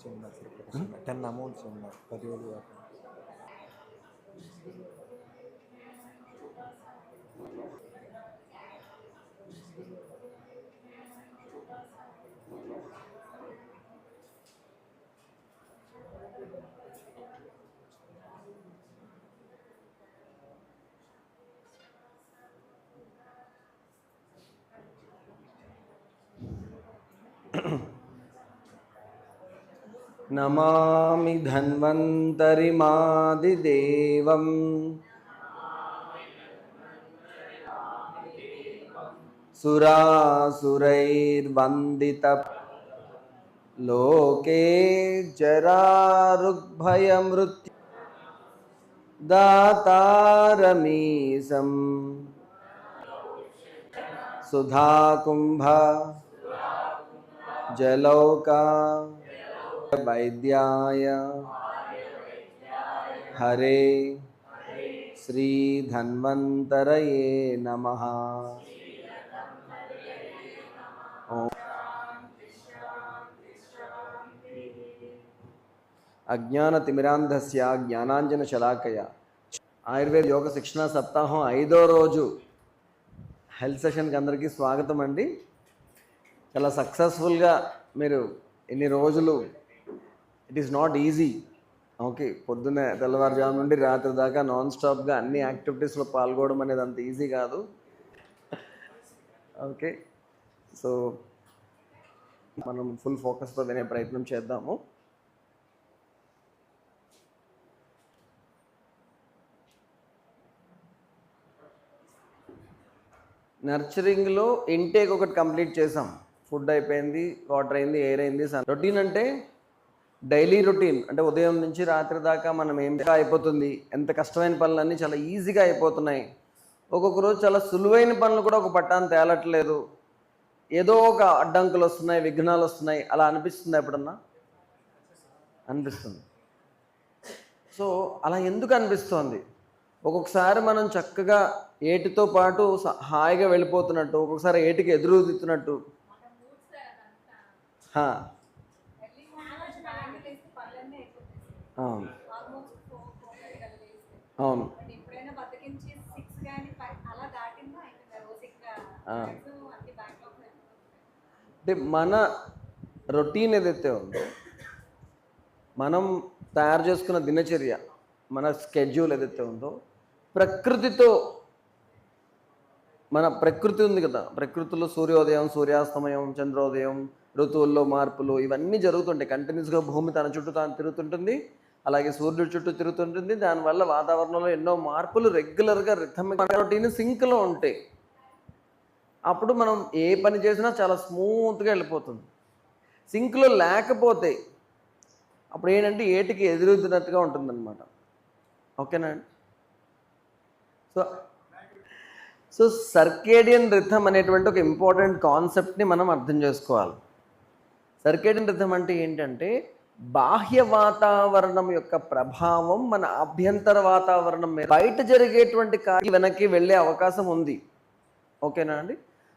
Amount చిన్న ten amount చిన్న పదివేలు नमामि धन्वन्तरिमादिदेवम्। जरारुग्भयमृत्यु जरारुद्भयमृत्यु सुधाकुम्भ जलौका వైద్యాయ హరే శ్రీధన్వంతరయే నమ. అజ్ఞానతిమిరాంధస్య జ్ఞానాంజన శలాకయ ఆయుర్వేద యోగ శిక్షణ సప్తాహం ఐదో రోజు హెల్త్ సెషన్కి అందరికీ స్వాగతం అండి. చాలా సక్సెస్ఫుల్గా మీరు ఎన్ని రోజులు it is not easy okay పొద్దున్నే తెల్లవారుజాము నుండి రాత్రి దాకా నాన్ స్టాప్గా అన్ని యాక్టివిటీస్లో పాల్గొనడం అనేది అంత ఈజీ కాదు. ఓకే సో మనం ఫుల్ ఫోకస్తో వినే ప్రయత్నం చేద్దాము. నర్చరింగ్లో ఇంటేక్ ఒకటి కంప్లీట్ చేసాం. ఫుడ్ అయిపోయింది వాటర్ అయింది ఎయిర్ అయింది రొటీన్ అంటే డైలీ రొటీన్ అంటే ఉదయం నుంచి రాత్రి దాకా మనం ఏం అయిపోతుంది ఎంత కష్టమైన పనులన్నీ చాలా ఈజీగా అయిపోతున్నాయి. ఒక్కొక్క రోజు చాలా సులువైన పనులు కూడా ఒక పట్టాన్ని తేలట్లేదు. ఏదో ఒక అడ్డంకులు వస్తున్నాయి విఘ్నాలు వస్తున్నాయి అలా అనిపిస్తుంది ఎప్పుడన్నా? అనిపిస్తుంది. సో అలా ఎందుకు అనిపిస్తోంది? ఒక్కొక్కసారి మనం చక్కగా ఏటితో పాటు హాయిగా వెళ్ళిపోతున్నట్టు ఒక్కొక్కసారి ఏటికి ఎదురు దిత్తున్నట్టు హా, అవును అవును ఎప్పుడైనా బతికించి సిక్స్ కానీ ఫైవ్ అలా దాటిందా ఇంకా రోజు ఇంకా ఆ. అన్ని బ్యాక్లాగ్ అంటే మన రొటీన్ ఏదైతే ఉందో మనం తయారు చేసుకున్న దినచర్య మన స్కెడ్యూల్ ఏదైతే ఉందో ప్రకృతితో మన ప్రకృతి ఉంది కదా ప్రకృతిలో సూర్యోదయం సూర్యాస్తమయం చంద్రోదయం ఋతువుల్లో మార్పులు ఇవన్నీ జరుగుతుంటాయి. కంటిన్యూస్గా భూమి తన చుట్టూ తాను తిరుగుతుంటుంది. అలాగే సూర్యుడి చుట్టూ తిరుగుతుంటుంది. దానివల్ల వాతావరణంలో ఎన్నో మార్పులు రెగ్యులర్గా రిథమిక్ రొటీన్ సింక్లో ఉంటాయి. అప్పుడు మనం ఏ పని చేసినా చాలా స్మూత్గా వెళ్ళిపోతుంది. సింక్లో లేకపోతే అప్పుడు ఏంటంటే ఏటికి ఎదురుతున్నట్టుగా ఉంటుందన్నమాట. ఓకేనా? అండి సో సో సర్కేడియన్ రిథమ్ అనేటువంటి ఒక ఇంపార్టెంట్ కాన్సెప్ట్ని మనం అర్థం చేసుకోవాలి. సర్కేడియన్ రిథమ్ అంటే ఏంటంటే బాహ్య వాతావరణం యొక్క ప్రభావం మన అభ్యంతర వాతావరణం మీద. బయట జరిగేటువంటి కార్యం వెనక్కి వెళ్ళే అవకాశం ఉంది. ఓకేనా అండి?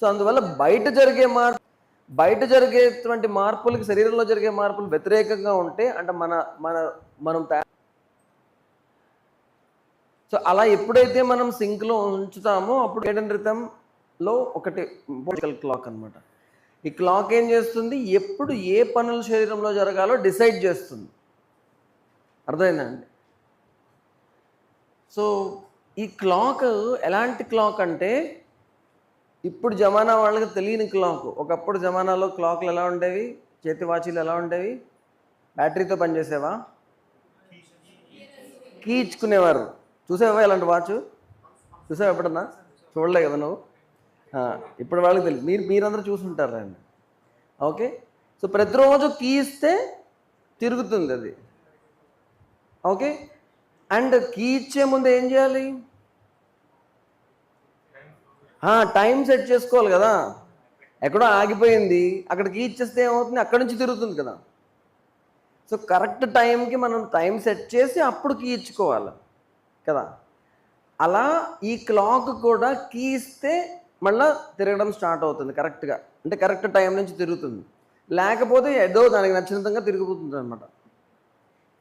సో అందువల్ల బయట జరిగే మార్పు బయట జరిగేటువంటి మార్పులకి శరీరంలో జరిగే మార్పులు వ్యతిరేకంగా ఉంటే అంటే మన మన మనం సో అలా ఎప్పుడైతే మనం సింక్లో ఉంచుతామో అప్పుడు ఏడన్ రితంలో ఒకటి పొలిటికల్ క్లాక్ అన్నమాట. ఈ క్లాక్ ఏం చేస్తుంది? ఎప్పుడు ఏ పనులు శరీరంలో జరగాలో డిసైడ్ చేస్తుంది. అర్థమైందండి సో ఈ క్లాక్ ఎలాంటి క్లాక్ అంటే ఇప్పుడు జమానా వాళ్ళకి తెలియని క్లాక్. ఒకప్పుడు జమానాలో క్లాక్లు ఎలా ఉండేవి? చేతి వాచీలు ఎలా ఉండేవి? బ్యాటరీతో పనిచేసేవా? కీ ఇచ్చుకునేవారు చూసావా ఇలాంటి వాచ్? చూసావా ఎప్పుడన్నా? చూడలే కదా నువ్వు. ఇప్పుడు వాళ్ళకి తెలియదు మీరు మీరందరూ చూసుంటారు రండి ఓకే? సో ప్రతిరోజు కీ ఇస్తే తిరుగుతుంది అది. ఓకే? అండ్ కీ ఇచ్చే ముందు ఏం చేయాలి? టైం సెట్ చేసుకోవాలి కదా. ఎక్కడో ఆగిపోయింది. అక్కడ కీ ఇచ్చేస్తే ఏమవుతుంది? అక్కడి నుంచి తిరుగుతుంది కదా. సో కరెక్ట్ టైంకి మనం టైం సెట్ చేసి అప్పుడు కీ ఇచ్చుకోవాలి కదా. అలా ఈ క్లాక్ కూడా కీ ఇస్తే మళ్ళీ తిరగడం స్టార్ట్ అవుతుంది కరెక్ట్గా. అంటే కరెక్ట్ టైం నుంచి తిరుగుతుంది. లేకపోతే ఏదో దానికి నచ్చిన తిరిగిపోతుంది అనమాట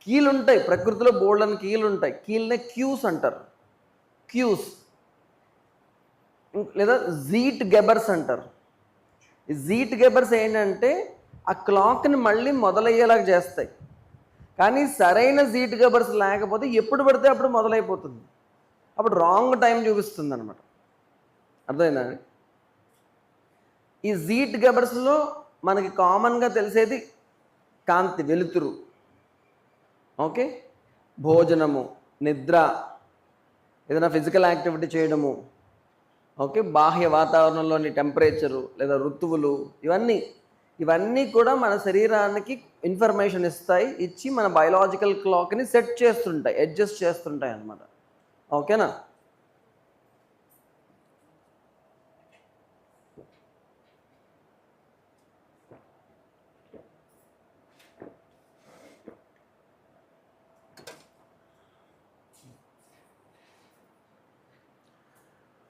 కీలు ఉంటాయి ప్రకృతిలో బోల్డ్ అని కీలు ఉంటాయి కీల్నే క్యూస్ అంటారు. క్యూస్. లేదా జీట్ గెబర్స్ అంటారు. జీట్ గెబర్స్ ఏంటంటే ఆ క్లాక్ని మళ్ళీ మొదలయ్యేలాగా చేస్తాయి. కానీ సరైన జీట్ గెబర్స్ లేకపోతే ఎప్పుడు పడితే అప్పుడు మొదలైపోతుంది. అప్పుడు రాంగ్ టైం చూపిస్తుంది అనమాట అర్థమైందండి ఈ జీట్ గబర్స్లో మనకి కామన్గా తెలిసేది కాంతి వెలుతురు. ఓకే? భోజనము నిద్ర ఏదైనా ఫిజికల్ యాక్టివిటీ చేయడము. ఓకే? బాహ్య వాతావరణంలోని టెంపరేచరు లేదా ఋతువులు ఇవన్నీ. ఇవన్నీ కూడా మన శరీరానికి ఇన్ఫర్మేషన్ ఇస్తాయి ఇచ్చి మన బయలాజికల్ క్లాక్ని సెట్ చేస్తుంటాయి అడ్జస్ట్ చేస్తుంటాయి అన్నమాట. ఓకేనా?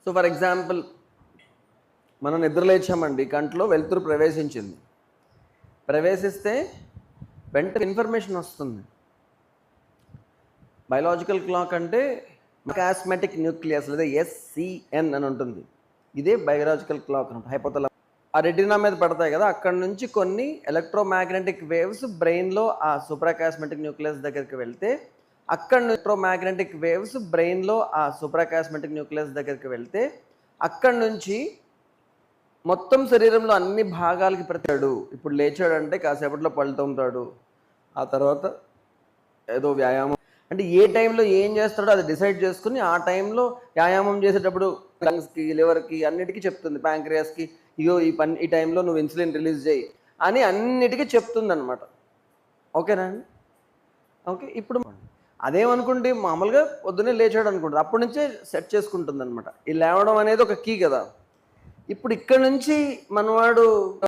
సో ఫర్ ఎగ్జాంపుల్ మనం నిద్రలేచామండి కంట్లో వెలుతురు ప్రవేశించింది. ప్రవేశిస్తే వెంటనే ఇన్ఫర్మేషన్ వస్తుంది. బయలాజికల్ క్లాక్ అంటే కాస్మెటిక్ న్యూక్లియస్ లేదా ఎస్సిఎన్ అని ఉంటుంది. ఇదే బయలాజికల్ క్లాక్ అనమాట హైపోతల ఆ రెటినా మీద పడతాయి కదా అక్కడ నుంచి కొన్ని ఎలక్ట్రోమాగ్నెటిక్ వేవ్స్ బ్రెయిన్లో ఆ సూపరాకాస్మెటిక్ న్యూక్లియస్ దగ్గరికి వెళ్తే అక్కడ ఎలక్ట్రోమాగ్నెటిక్ వేవ్స్ బ్రెయిన్లో ఆ సూప్రాకాస్మెటిక్ న్యూక్లియస్ దగ్గరికి వెళ్తే అక్కడ నుంచి మొత్తం శరీరంలో అన్ని భాగాలకి ప్రతిడు ఇప్పుడు లేచాడంటే కాసేపట్లో పళ్ళు తోముతాడు. ఆ తర్వాత ఏదో వ్యాయామం. అంటే ఏ టైంలో ఏం చేస్తాడో అది డిసైడ్ చేసుకుని ఆ టైంలో వ్యాయామం చేసేటప్పుడు లంగ్స్కి లివర్కి అన్నిటికీ చెప్తుంది. ప్యాంక్రియాస్కి ఇగో ఈ పని ఈ టైంలో నువ్వు ఇన్సులిన్ రిలీజ్ చేయి అని అన్నిటికీ చెప్తుంది అనమాట ఓకేనా అండి? ఓకే ఇప్పుడు అదేమనుకుంటే మామూలుగా పొద్దున్నే లేచాడు అనుకుంటుంది అప్పటి నుంచే సెట్ చేసుకుంటుంది అనమాట ఈ లేవడం అనేది ఒక కీ కదా. ఇప్పుడు ఇక్కడ నుంచి మనవాడు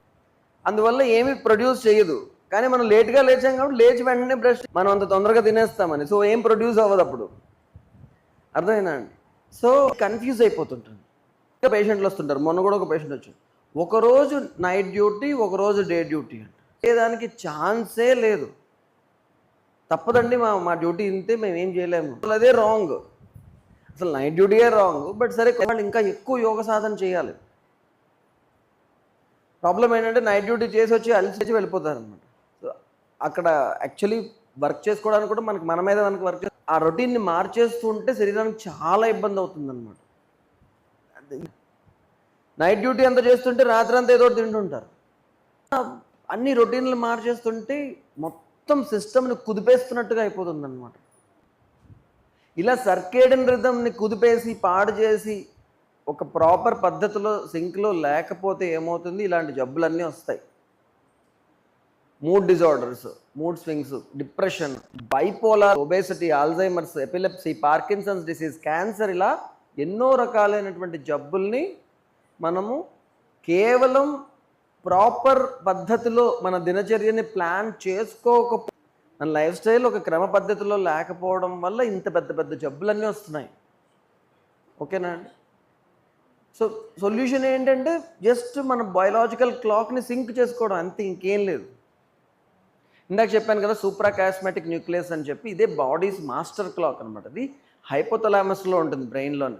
అందువల్ల ఏమి ప్రొడ్యూస్ చేయదు. కానీ మనం లేట్గా లేచాం కాబట్టి లేచి వెంటనే బ్రష్ మనం అంత తొందరగా తినేస్తామని. సో ఏం ప్రొడ్యూస్ అవ్వదు అప్పుడు. అర్థమైనా అండి? సో కన్ఫ్యూజ్ అయిపోతుంటుంది. ఇంకా పేషెంట్లు వస్తుంటారు. మొన్న కూడా ఒక పేషెంట్ వచ్చాడు. ఒకరోజు నైట్ డ్యూటీ ఒకరోజు డే డ్యూటీ అంటే. దానికి ఛాన్సే లేదు. తప్పదండి మా మా డ్యూటీ ఇంతే మేము ఏం చేయలేము. అసలు అదే రాంగ్ అసలు నైట్ డ్యూటీయే రాంగ్ బట్ సరే వాళ్ళు ఇంకా ఎక్కువ యోగ సాధన చేయాలి. ప్రాబ్లం ఏంటంటే నైట్ డ్యూటీ చేసి వచ్చి అలిసి వెళ్ళిపోతారు అనమాట సో అక్కడ యాక్చువల్లీ వర్క్ చేసుకోవడానికి కూడా మనకి మన మీద మనకి వర్క్ ఆ రొటీన్ని మార్చేస్తూ ఉంటే శరీరానికి చాలా ఇబ్బంది అవుతుంది అనమాట నైట్ డ్యూటీ అంతా చేస్తుంటే రాత్రి అంతా ఏదో ఒకటి తింటుంటారు. అన్ని రొటీన్లు మార్చేస్తుంటే మొత్తం మొత్తం సిస్టమ్ని కుదిపేస్తున్నట్టుగా అయిపోతుందన్నమాట. ఇలా సర్కేడన్ రిథమ్ని కుదిపేసి పాడు చేసి ఒక ప్రాపర్ పద్ధతిలో సింక్లో లేకపోతే ఏమవుతుంది? ఇలాంటి జబ్బులన్నీ వస్తాయి. Mood disorders mood swings depression bipolar obesity Alzheimer's epilepsy Parkinson's disease cancer ఇలా ఎన్నో రకాలైనటువంటి జబ్బుల్ని మనము కేవలం ప్రాపర్ పద్ధతిలో మన దినచర్యని ప్లాన్ చేసుకోక మన లైఫ్ స్టైల్ ఒక క్రమ పద్ధతిలో లేకపోవడం వల్ల ఇంత పెద్ద పెద్ద జబ్బులన్నీ వస్తున్నాయి. ఓకేనా? అండి సో సొల్యూషన్ ఏంటంటే జస్ట్ మన బయోలాజికల్ క్లాక్ని సింక్ చేసుకోవడం అంతే ఇంకేం లేదు. ఇందాక చెప్పాను కదా సూప్రాకాస్మెటిక్ న్యూక్లియస్ అని చెప్పి ఇదే బాడీస్ మాస్టర్ క్లాక్ అనమాట ఇది హైపోతలామస్లో ఉంటుంది బ్రెయిన్లోని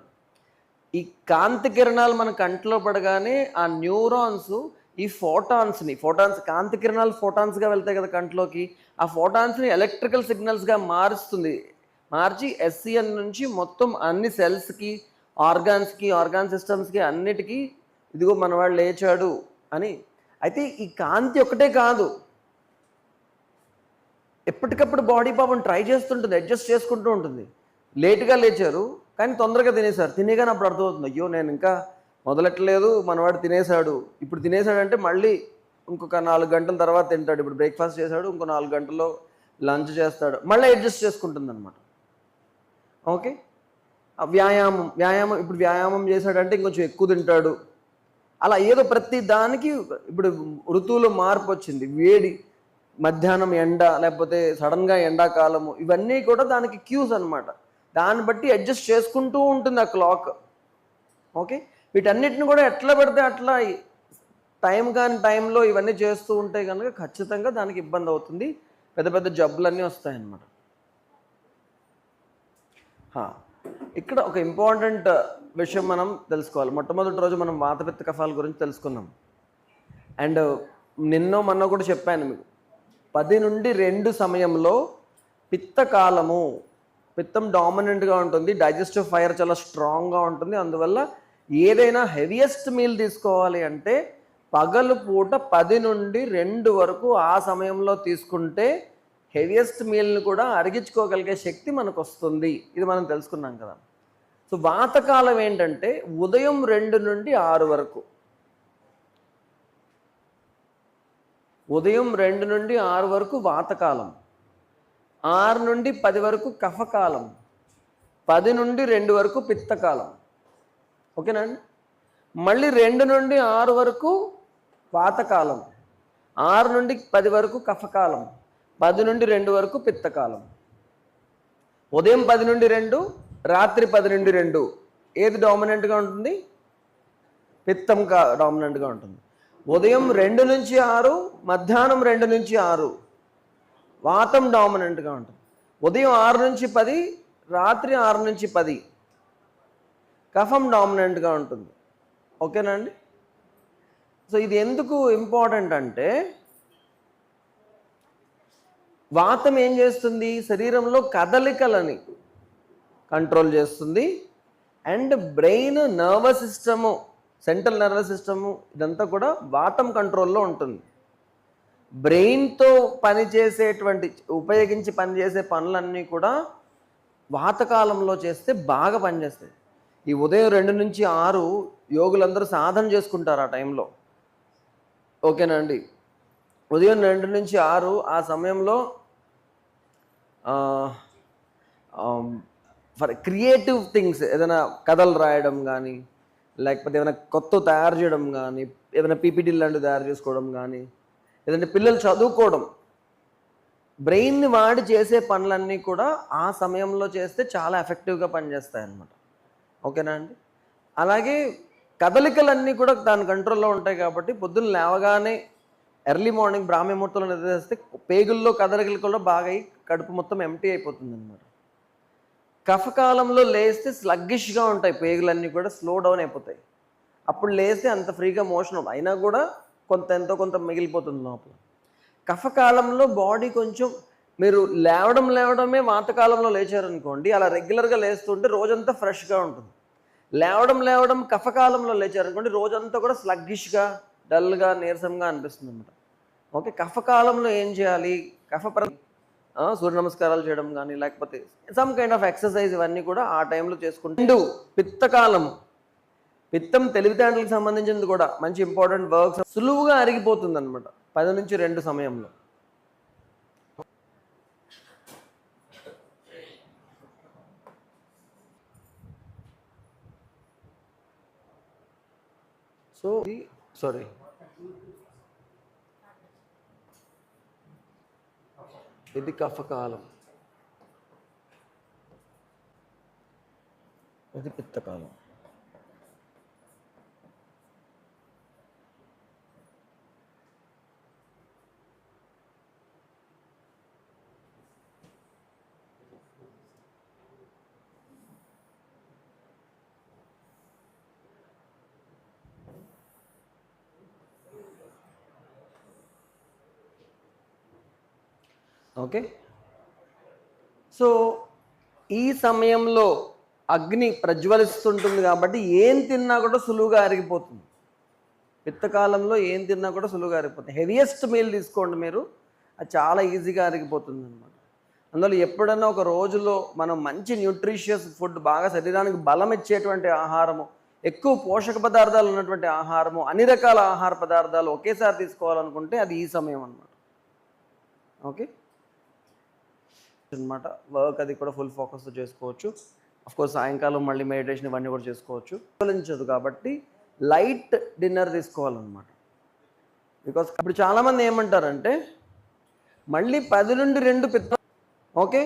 ఈ కాంతి కిరణాలు మన కంట్లో పడగానే ఆ న్యూరాన్స్ ఈ ఫోటాన్స్ని ఫోటాన్స్ కాంతి కిరణాలు ఫోటాన్స్గా వెళ్తాయి కదా కంట్లోకి ఆ ఫోటాన్స్ని ఎలక్ట్రికల్ సిగ్నల్స్గా మారుస్తుంది. మార్చి ఎస్సిఎన్ నుంచి మొత్తం అన్ని సెల్స్కి ఆర్గాన్స్కి ఆర్గాన్ సిస్టమ్స్కి అన్నిటికీ ఇదిగో మనవాడు లేచాడు అని. అయితే ఈ కాంతి ఒకటే కాదు. ఎప్పటికప్పుడు బాడీ పాపం ట్రై చేస్తుంటుంది అడ్జస్ట్ చేసుకుంటూ ఉంటుంది. లేటుగా లేచారు కానీ తొందరగా తినేశారు. తినేగానే అప్పుడు అర్థమవుతుంది అయ్యో నేను ఇంకా మొదలెట్టలేదు మనవాడు తినేశాడు. ఇప్పుడు తినేశాడంటే మళ్ళీ ఇంకొక నాలుగు గంటల తర్వాత తింటాడు. ఇప్పుడు బ్రేక్ఫాస్ట్ చేశాడు ఇంకో నాలుగు గంటల్లో లంచ్ చేస్తాడు. మళ్ళీ అడ్జస్ట్ చేసుకుంటుంది అనమాట ఓకే? ఆ వ్యాయామం వ్యాయామం ఇప్పుడు వ్యాయామం చేశాడంటే ఇంకొంచెం ఎక్కువ తింటాడు. అలా ఏదో ప్రతి దానికి ఇప్పుడు ఋతువులో మార్పు వచ్చింది. వేడి మధ్యాహ్నం ఎండ లేకపోతే సడన్గా ఎండాకాలము ఇవన్నీ కూడా దానికి క్యూస్ అనమాట దాన్ని బట్టి అడ్జస్ట్ చేసుకుంటూ ఉంటుంది ఆ క్లాక్. ఓకే? వీటన్నిటిని కూడా ఎట్లా పెడితే అట్లా టైం కాని టైంలో ఇవన్నీ చేస్తూ ఉంటే కనుక ఖచ్చితంగా దానికి ఇబ్బంది అవుతుంది. పెద్ద పెద్ద జబ్బులన్నీ వస్తాయన్నమాట. ఇక్కడ ఒక ఇంపార్టెంట్ విషయం మనం తెలుసుకోవాలి. మొట్టమొదటి రోజు మనం వాతపిత్త కఫాల గురించి తెలుసుకున్నాం. అండ్ నిన్నో మొన్న కూడా చెప్పాను మీకు. పది నుండి రెండు సమయంలో పిత్త కాలము పిత్తం డామినెంట్గా ఉంటుంది డైజెస్టివ్ ఫైర్ చాలా స్ట్రాంగ్గా ఉంటుంది. అందువల్ల ఏదైనా హెవియెస్ట్ మీల్ తీసుకోవాలి అంటే పగలు పూట పది నుండి రెండు వరకు ఆ సమయంలో తీసుకుంటే హెవియెస్ట్ మీల్ని కూడా అరిగించుకోగలిగే శక్తి మనకు వస్తుంది ఇది మనం తెలుసుకున్నాం కదా. సో వాతకాలం ఏంటంటే ఉదయం రెండు నుండి ఆరు వరకు. ఉదయం రెండు నుండి ఆరు వరకు వాతకాలం. ఆరు నుండి పది వరకు కఫకాలం. పది నుండి రెండు వరకు పిత్తకాలం. ఓకేనా? అండి మళ్ళీ రెండు నుండి ఆరు వరకు వాతకాలం ఆరు నుండి పది వరకు కఫకాలం. పది నుండి రెండు వరకు పిత్తకాలం. ఉదయం పది నుండి రెండు రాత్రి పది నుండి రెండు. ఏది డామినెంట్గా ఉంటుంది? పిత్తం కా డామినెంట్గా ఉంటుంది. ఉదయం రెండు నుంచి ఆరు మధ్యాహ్నం రెండు నుంచి ఆరు. వాతం డామినెంట్గా ఉంటుంది. ఉదయం ఆరు నుంచి పది రాత్రి ఆరు నుంచి పది. కఫం డామినెంట్గా ఉంటుంది. ఓకేనా అండి? సో ఇది ఎందుకు ఇంపార్టెంట్ అంటే వాతం ఏం చేస్తుంది? శరీరంలో కదలికలని కంట్రోల్ చేస్తుంది. And brain nervous system central nervous system ఇదంతా కూడా వాతం కంట్రోల్లో ఉంటుంది. బ్రెయిన్తో పనిచేసేటువంటి ఉపయోగించి పనిచేసే పనులన్నీ కూడా వాతకాలంలో చేస్తే బాగా పనిచేస్తాయి. ఈ ఉదయం రెండు నుంచి ఆరు యోగులందరూ సాధన చేసుకుంటారు ఆ టైంలో. ఓకేనా అండి? ఉదయం రెండు నుంచి ఆరు ఆ సమయంలో ఫర్ క్రియేటివ్ థింగ్స్ ఏదైనా కథలు రాయడం కానీ లేకపోతే ఏమైనా కొత్త తయారు చేయడం కానీ ఏదైనా పీపీటీ లాంటివి తయారు చేసుకోవడం కానీ ఏదంటే పిల్లలు చదువుకోవడం బ్రెయిన్ని వాడి చేసే పనులన్నీ కూడా ఆ సమయంలో చేస్తే చాలా ఎఫెక్టివ్గా పనిచేస్తాయి అన్నమాట ఓకేనా అండి? అలాగే కదలికలన్నీ కూడా దాని కంట్రోల్లో ఉంటాయి కాబట్టి పొద్దున్న లేవగానే ఎర్లీ మార్నింగ్ బ్రాహ్మీ ముహూర్తంలో పేగుల్లో కదలికలు కూడా బాగా అయి కడుపు మొత్తం ఎంటీ అయిపోతుంది అనమాట కఫకాలంలో లేస్తే స్లగ్గిష్గా ఉంటాయి పేగులన్నీ కూడా స్లో డౌన్ అయిపోతాయి. అప్పుడు లేస్తే అంత ఫ్రీగా మోషన్ అయినా కూడా కొంత ఎంతో కొంత మిగిలిపోతుంది లోపల. కఫకాలంలో బాడీ కొంచెం మీరు లేవడం లేవడమే వాతకాలంలో లేచారనుకోండి అలా రెగ్యులర్గా లేస్తుంటే రోజంతా ఫ్రెష్గా ఉంటుంది. లేవడం లేవడం కఫకాలంలో లేచారనుకోండి రోజంతా కూడా స్లగ్గిష్గా డల్గా నీరసంగా అనిపిస్తుంది అనమాట ఓకే కఫకాలంలో ఏం చేయాలి? కఫ ప్ర సూర్య నమస్కారాలు చేయడం కానీ లేకపోతే సమ్ కైండ్ ఆఫ్ ఎక్సర్సైజ్ ఇవన్నీ కూడా ఆ టైంలో చేసుకుంటే రెండు పిత్తకాలం పిత్తం తెలివితేటలకు సంబంధించింది కూడా మంచి ఇంపార్టెంట్ వర్క్స్ సులువుగా అరిగిపోతుంది అనమాట పది నుంచి రెండు సమయంలో. సో సారీ ఇది కఫకాలం. ఇది పిత్తకాలం. ఓకే? సో ఈ సమయంలో అగ్ని ప్రజ్వలిస్తుంటుంది కాబట్టి ఏం తిన్నా కూడా సులువుగా అరిగిపోతుంది. పిత్తకాలంలో ఏం తిన్నా కూడా సులువుగా అరిగిపోతుంది. హెవియెస్ట్ మీల్ తీసుకోండి మీరు అది చాలా ఈజీగా అరిగిపోతుంది అనమాట అందులో ఎప్పుడైనా ఒక రోజులో మనం మంచి న్యూట్రిషియస్ ఫుడ్ బాగా శరీరానికి బలం ఇచ్చేటువంటి ఆహారము ఎక్కువ పోషక పదార్థాలు ఉన్నటువంటి ఆహారము అన్ని రకాల ఆహార పదార్థాలు ఒకేసారి తీసుకోవాలనుకుంటే అది ఈ సమయం అన్నమాట. ఓకే? అనమాట. వర్క్ అది కూడా ఫుల్ ఫోకస్తో చేసుకోవచ్చు. కోర్స్ సాయంకాలం మళ్ళీ మెడిటేషన్ ఇవన్నీ కూడా చేసుకోవచ్చు. ఆలోచించదు కాబట్టి లైట్ డిన్నర్ తీసుకోవాలన్నమాట. బికాస్ ఇప్పుడు చాలామంది ఏమంటారంటే మళ్ళీ పది నుండి రెండు పిత్త ఓకే?